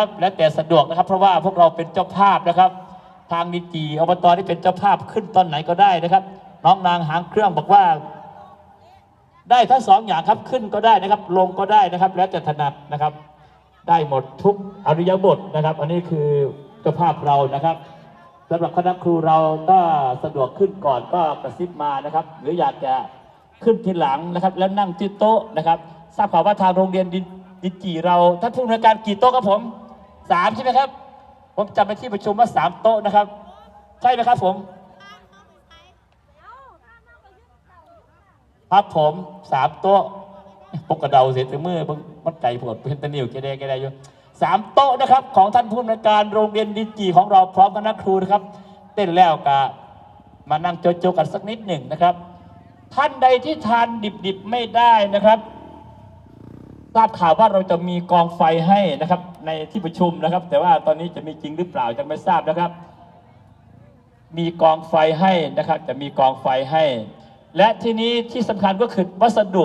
ครับและแต่สะดวกนะครับ เพราะว่าพวกเราเป็นเจ้าภาพนะครับ ทางนิจีอบตที่เป็นเจ้าภาพขึ้นตอนไหนก็ได้นะครับ น้องนางหางเครื่องบอกว่า ได้ทั้งสองอย่างครับขึ้นก็ได้นะครับ ลงก็ได้นะครับ แล้วแต่ถนัดนะครับ ได้หมดทุกอริยบทนะครับ อันนี้คือเจ้าภาพเรานะครับสำหรับคณะครูเราถ้าสะดวกขึ้นก่อนก็กระซิบมานะครับ หรืออยากจะขึ้นทีหลังนะครับ แล้วนั่งที่โต๊ะนะครับ ทราบข่าวว่าทางโรงเรียนดินดินจีเราท่านผู้อำนวยการกี่โต๊ะครับผม สามใช่ไหมครับ ผมจำไปที่ประชุมว่าสามโต๊ะนะครับ ใช่ไหมครับผมครับผมสามโต๊ะปกกระเดาเสียแต่มือเพิ่งมันไก่ผดเป็นตะนิวแกได้แกได้อยู่สามโต๊ะนะครับ ของท่านผู้อำนวยการโรงเรียนดิจีของเราพร้อมคณะครูนะครับ เต้นแล้วกะมานั่งโจโจกันสักนิดหนึ่งนะครับ ท่านใดที่ทานดิบๆไม่ได้นะครับ ทราบข่าวว่าเราจะมีกองไฟให้นะครับในที่ประชุมนะครับ แต่ว่าตอนนี้จะมีจริงหรือเปล่าจะไม่ทราบนะครับ มีกองไฟให้นะครับ จะมีกองไฟให้ และที่นี้ที่สำคัญก็คือวัสดุ